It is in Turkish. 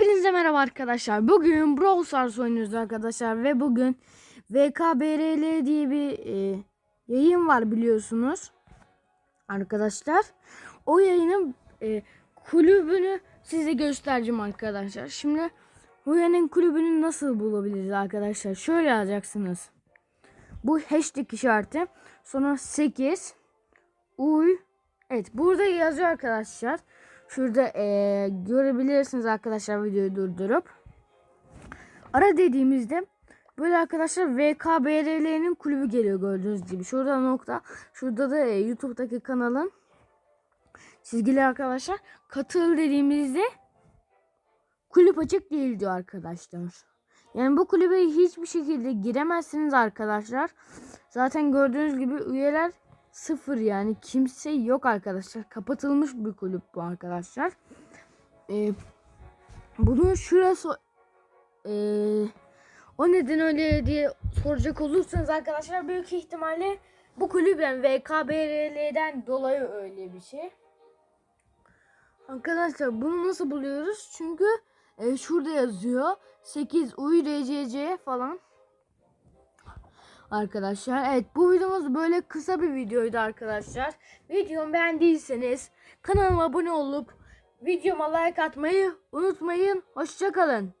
Hepinize merhaba arkadaşlar. Bugün Brawl Stars oynuyoruz arkadaşlar ve bugün VKBRL diye bir e, yayın var biliyorsunuz. Arkadaşlar o yayının e, kulübünü size göstereceğim arkadaşlar. Şimdi bu yayının kulübünü nasıl bulabiliriz arkadaşlar? Şöyle yazacaksınız. Bu hashtag işareti sonra 8 uy Evet burada yazıyor arkadaşlar. Şurada eee, görebilirsiniz arkadaşlar videoyu durdurup. Ara dediğimizde böyle arkadaşlar VKBRL'nin kulübü geliyor gördüğünüz gibi. Şurada nokta. Şurada da e, YouTube'daki kanalın çizgili arkadaşlar. Katıl dediğimizde kulüp açık değil diyor arkadaşlar. Yani bu kulübe hiçbir şekilde giremezsiniz arkadaşlar. Zaten gördüğünüz gibi üyeler sıfır yani kimse yok arkadaşlar. Kapatılmış bir kulüp bu arkadaşlar. Ee, bunu şurası ee, o neden öyle diye soracak olursanız arkadaşlar büyük ihtimalle bu kulüben VKBRL'den dolayı öyle bir şey. Arkadaşlar bunu nasıl buluyoruz? Çünkü e, şurada yazıyor 8 URCC falan. Arkadaşlar evet bu videomuz böyle kısa bir videoydu arkadaşlar. Videomu beğendiyseniz kanalıma abone olup videoma like atmayı unutmayın. Hoşçakalın.